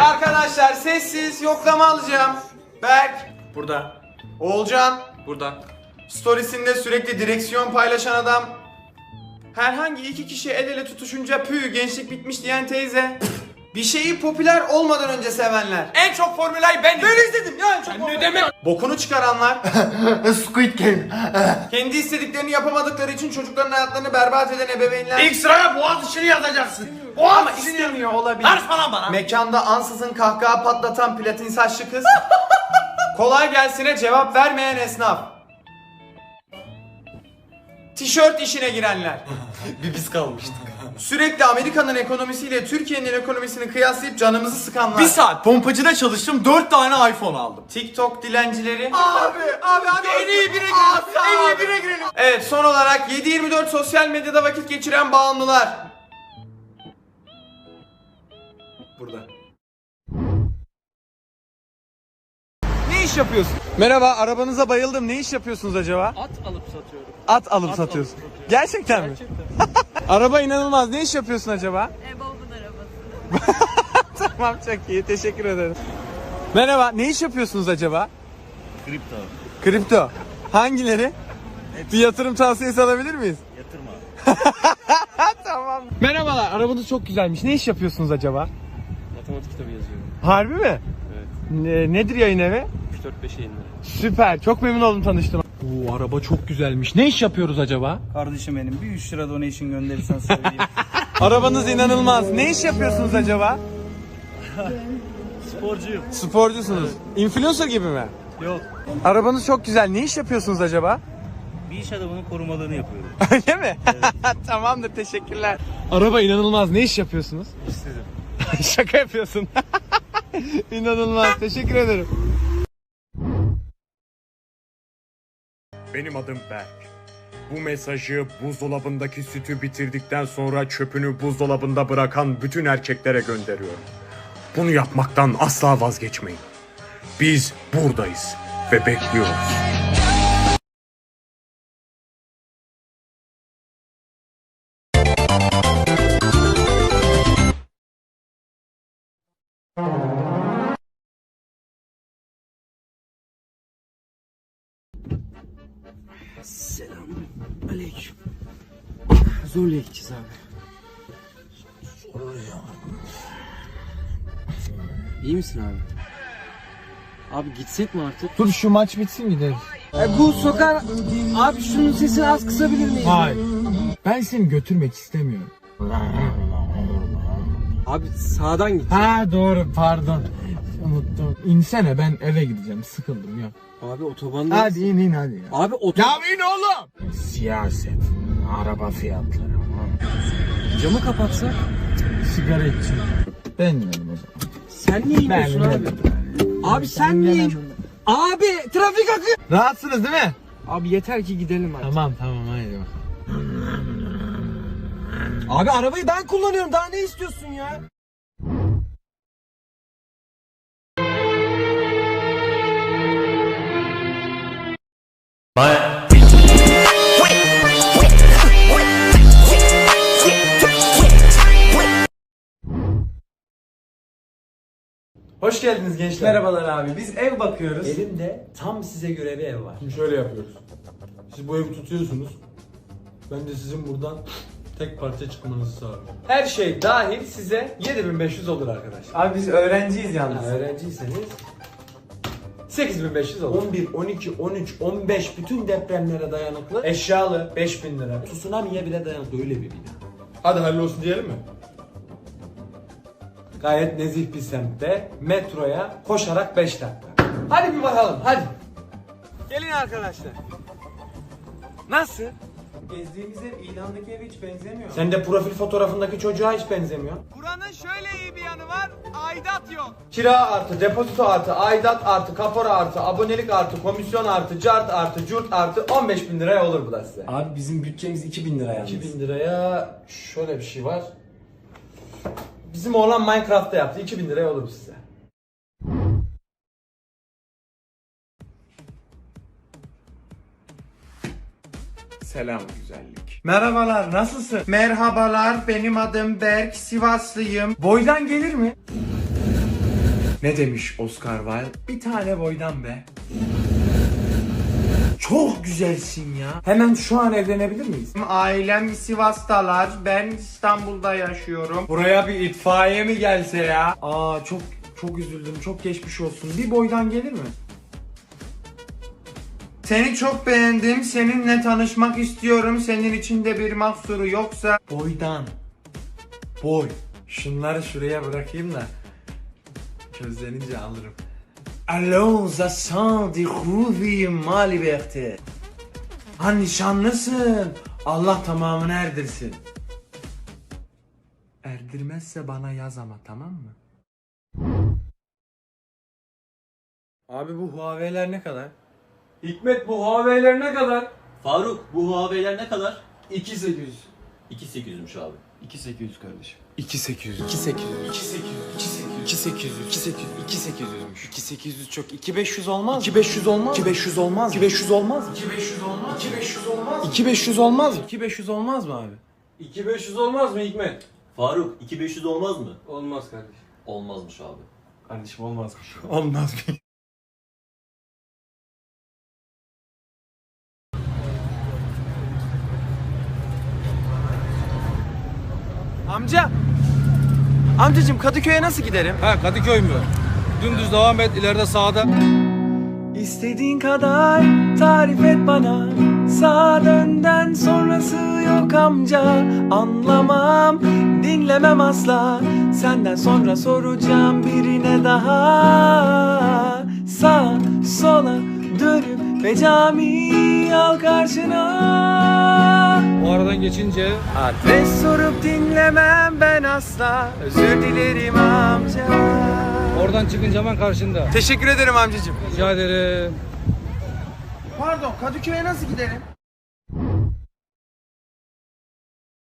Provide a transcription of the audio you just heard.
Arkadaşlar sessiz yoklama alacağım. Berk. Burada. Oğulcan. Burada. Storiesinde sürekli direksiyon paylaşan adam. Herhangi iki kişi el ele tutuşunca pü gençlik bitmiş diyen teyze. Bir şeyi popüler olmadan önce sevenler. En çok formülayı ben Ben izledim ya en çok ne popüler. demek? Bokunu çıkaranlar. Squid Game. kendi istediklerini yapamadıkları için çocukların hayatlarını berbat eden ebeveynler. İlk sıraya boğaz işini yazacaksın. Ama Boğaz işini istemiyor olabilir. Karışma lan bana. Mekanda ansızın kahkaha patlatan platin saçlı kız. Kolay gelsine cevap vermeyen esnaf. Tişört işine girenler. Bir biz kalmıştık. Sürekli Amerika'nın ekonomisiyle Türkiye'nin ekonomisini kıyaslayıp canımızı sıkanlar. Bir saat pompacıda çalıştım 4 tane iPhone aldım. TikTok dilencileri. Abi abi hadi en iyi bire girelim. En iyi bire girelim. Evet son olarak 7-24 sosyal medyada vakit geçiren bağımlılar. Burada. İş yapıyorsun? Merhaba, arabanıza bayıldım. Ne iş yapıyorsunuz acaba? At alıp satıyorum. At alıp satıyorsun. Gerçekten mi? Araba inanılmaz. Ne iş yapıyorsun acaba? Ebob'un arabası. tamam çok iyi. Teşekkür ederim. Merhaba. Ne iş yapıyorsunuz acaba? Kripto. Kripto. Hangileri? Bir yatırım tavsiyesi alabilir miyiz? Yatırma. tamam. Merhabalar. Arabanız çok güzelmiş. Ne iş yapıyorsunuz acaba? Matematik kitabı yazıyorum. Harbi mi? Evet. Ne- nedir yayın evi? 3-4-5 yayınları. Süper. Çok memnun oldum tanıştığıma. Oo araba çok güzelmiş. Ne iş yapıyoruz acaba? Kardeşim benim bir 3 lira donation gönderirsen söyleyeyim. Arabanız inanılmaz. Ne iş yapıyorsunuz acaba? Sporcuyum. Sporcusunuz. Influencer gibi mi? Yok. Arabanız çok güzel. Ne iş yapıyorsunuz acaba? Bir iş adamının korumalığını yapıyorum. Öyle mi? Tamamdır. Teşekkürler. Araba inanılmaz. Ne iş yapıyorsunuz? İstedim. Şaka yapıyorsun. inanılmaz. Teşekkür ederim. Benim adım Berk. Bu mesajı buzdolabındaki sütü bitirdikten sonra çöpünü buzdolabında bırakan bütün erkeklere gönderiyorum. Bunu yapmaktan asla vazgeçmeyin. Biz buradayız ve bekliyoruz. Aleyküm. Zorla gideceğiz abi. İyi misin abi? Abi gitsek mi artık? Dur şu maç bitsin gideriz. E, bu sokar... Abi şunun sesini az kısabilir miyiz? Hayır. Ben seni götürmek istemiyorum. Abi sağdan git. Ha doğru pardon. Unuttum. İnsene ben eve gideceğim. Sıkıldım ya. Abi otobanda... Hadi in in hadi ya. Abi oto... in oğlum. Siyaset, araba fiyatları. Camı kapatsak? Sigara içeceğim. Ben inelim o zaman. Sen niye iniyorsun abi? Abi sen niye... Abi trafik akıyor. Rahatsınız değil mi? Abi yeter ki gidelim artık. Tamam tamam haydi bak. Abi arabayı ben kullanıyorum daha ne istiyorsun ya? Hoş geldiniz gençler. Merhabalar abi biz ev bakıyoruz. Elimde tam size göre bir ev var. Şimdi şöyle yapıyoruz. Siz bu evi tutuyorsunuz. Ben de sizin buradan tek parça çıkmanızı sağlıyorum. Her şey dahil size 7500 olur arkadaşlar. Abi biz öğrenciyiz yalnız. Öğrenciyseniz 8500 olur. 11, 12, 13, 15 bütün depremlere dayanıklı. Eşyalı 5000 lira. Tsunami'ye bile dayanıklı öyle bir bina. Hadi hallolsun diyelim mi? Gayet nezih bir semtte metroya koşarak 5 dakika. Hadi bir bakalım hadi. Gelin arkadaşlar. Nasıl? Gezdiğimiz ev ilandaki eve hiç benzemiyor. Sen de profil fotoğrafındaki çocuğa hiç benzemiyor. Buranın şöyle iyi bir yanı var. Aidat yok. Kira artı, depozito artı, aidat artı, kapora artı, abonelik artı, komisyon artı, cart artı, curt artı 15 bin liraya olur bu da size. Abi bizim bütçemiz 2000 lira yalnız. 2000 liraya şöyle bir şey var. Bizim oğlan Minecraft'ta yaptı. 2000 liraya olur size. Selam güzellik. Merhabalar, nasılsın? Merhabalar, benim adım Berk, Sivaslıyım. Boydan gelir mi? Ne demiş Oscar Wilde? Bir tane boydan be. Çok güzelsin ya. Hemen şu an evlenebilir miyiz? Ailem Sivas'talar. Ben İstanbul'da yaşıyorum. Buraya bir itfaiye mi gelse ya? Aa çok çok üzüldüm. Çok geçmiş olsun. Bir boydan gelir mi? Seni çok beğendim. Seninle tanışmak istiyorum. Senin içinde bir mahsuru yoksa boydan. Boy. Şunları şuraya bırakayım da közlenince alırım. Allons, sent des rouvilles ma liberté. Ha nişanlısın. Allah tamamını erdirsin. Erdirmezse bana yaz ama tamam mı? Abi bu Huawei'ler ne kadar? Hikmet bu Huawei'ler ne kadar? Faruk bu Huawei'ler ne kadar? 2800. 2800'müş abi. 2800 kardeşim. 2800. 2800. 2800. 2800. 2800. 2800'müş. 2800 çok. 2500 olmaz. 2500 olmaz. 2500 olmaz. 2500 olmaz. 2500 olmaz. 2500 olmaz. 2500 olmaz. 2500 olmaz mı abi? 2500 olmaz mı Hikmet? Faruk 2500 olmaz mı? Olmaz kardeşim. Olmazmış abi. Kardeşim olmazmış. Olmaz? Amca. Amcacım Kadıköy'e nasıl giderim? Ha Kadıköy mü? Dümdüz devam et ileride sağda. İstediğin kadar tarif et bana Sağ dönden sonrası yok amca Anlamam dinlemem asla Senden sonra soracağım birine daha Sağ sola dönüp ve cami al karşına O aradan geçince Adres sorup dinlemem ben asla Özür dilerim amca oradan çıkınca hemen karşında. Teşekkür ederim amcacığım Rica ederim. Pardon Kadıköy'e nasıl giderim?